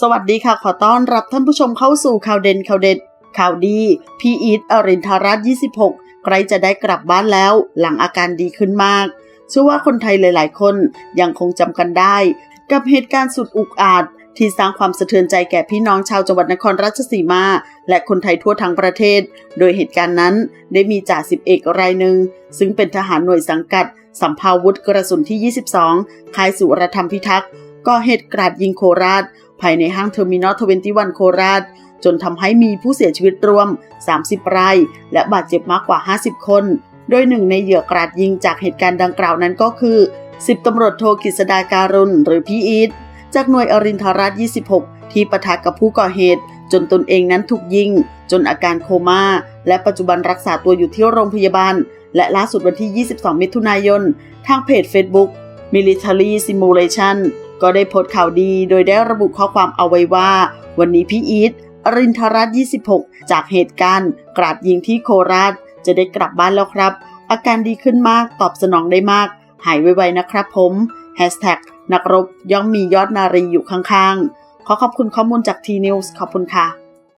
สวัสดีค่ะ ขอต้อนรับท่านผู้ชมเข้าสู่ข่าวเด่นข่าวเด็ด ข่าวดี พีอีทอรินทรัตน์26ใกล้จะได้กลับบ้านแล้ว หลังอาการดีขึ้นมากเชื่อว่าคนไทยหลาย ๆ คนยังคงจำกันได้ กับเหตุการณ์สุดอุกอาจที่สร้างความสะเทือนใจแก่พี่น้องชาวจังหวัดนครราชสีมา และคนไทยทั่วทั้งประเทศ โดยเหตุการณ์นั้นได้มีจ่าสิบเอกรายหนึ่ง ซึ่งเป็นทหารหน่วยสังกัดสัมภาวุธกระสุนที่ 22 ค่ายสุรธรรมพิทักษ์ ก่อเหตุกราดยิงโคราช ภายในห้างเทอร์มินอล21โคราช จนทำให้มีผู้เสียชีวิตรวม 30 ราย และบาดเจ็บมากกว่า 50 คน โดยหนึ่งในเหยื่อกราดยิงจากเหตุการณ์ดังกล่าวนั้นก็คือ10ตำรวจโทกฤษดาการุณหรือพี่อีทจากหน่วยอรินทราช26 ที่ปะทะกับผู้ก่อเหตุ จนตนเองนั้นถูกยิง จนอาการโคมา่า และปัจจุบันรักษาตัวอยู่ที่โรงพยาบาล และล่าสุดวันที่ 22 มิถุนายน ทางเพจ Facebook Military Simulation ก็ได้โพสต์ข่าวดีโดยได้ระบุข้อความเอาไว้ว่า วันนี้พี่อีทอรินทรัตน์26 จากเหตุการณ์ กราดยิงที่โคราช จะได้กลับบ้านแล้วครับ อาการดีขึ้นมากตอบสนองได้มาก หายไวๆนะครับผมแฮชแท็กนักรบย่อมมียอดนารีอยู่ข้างๆ ขอขอบคุณข้อมูลจากทีนิวส์ขอบคุณค่ะ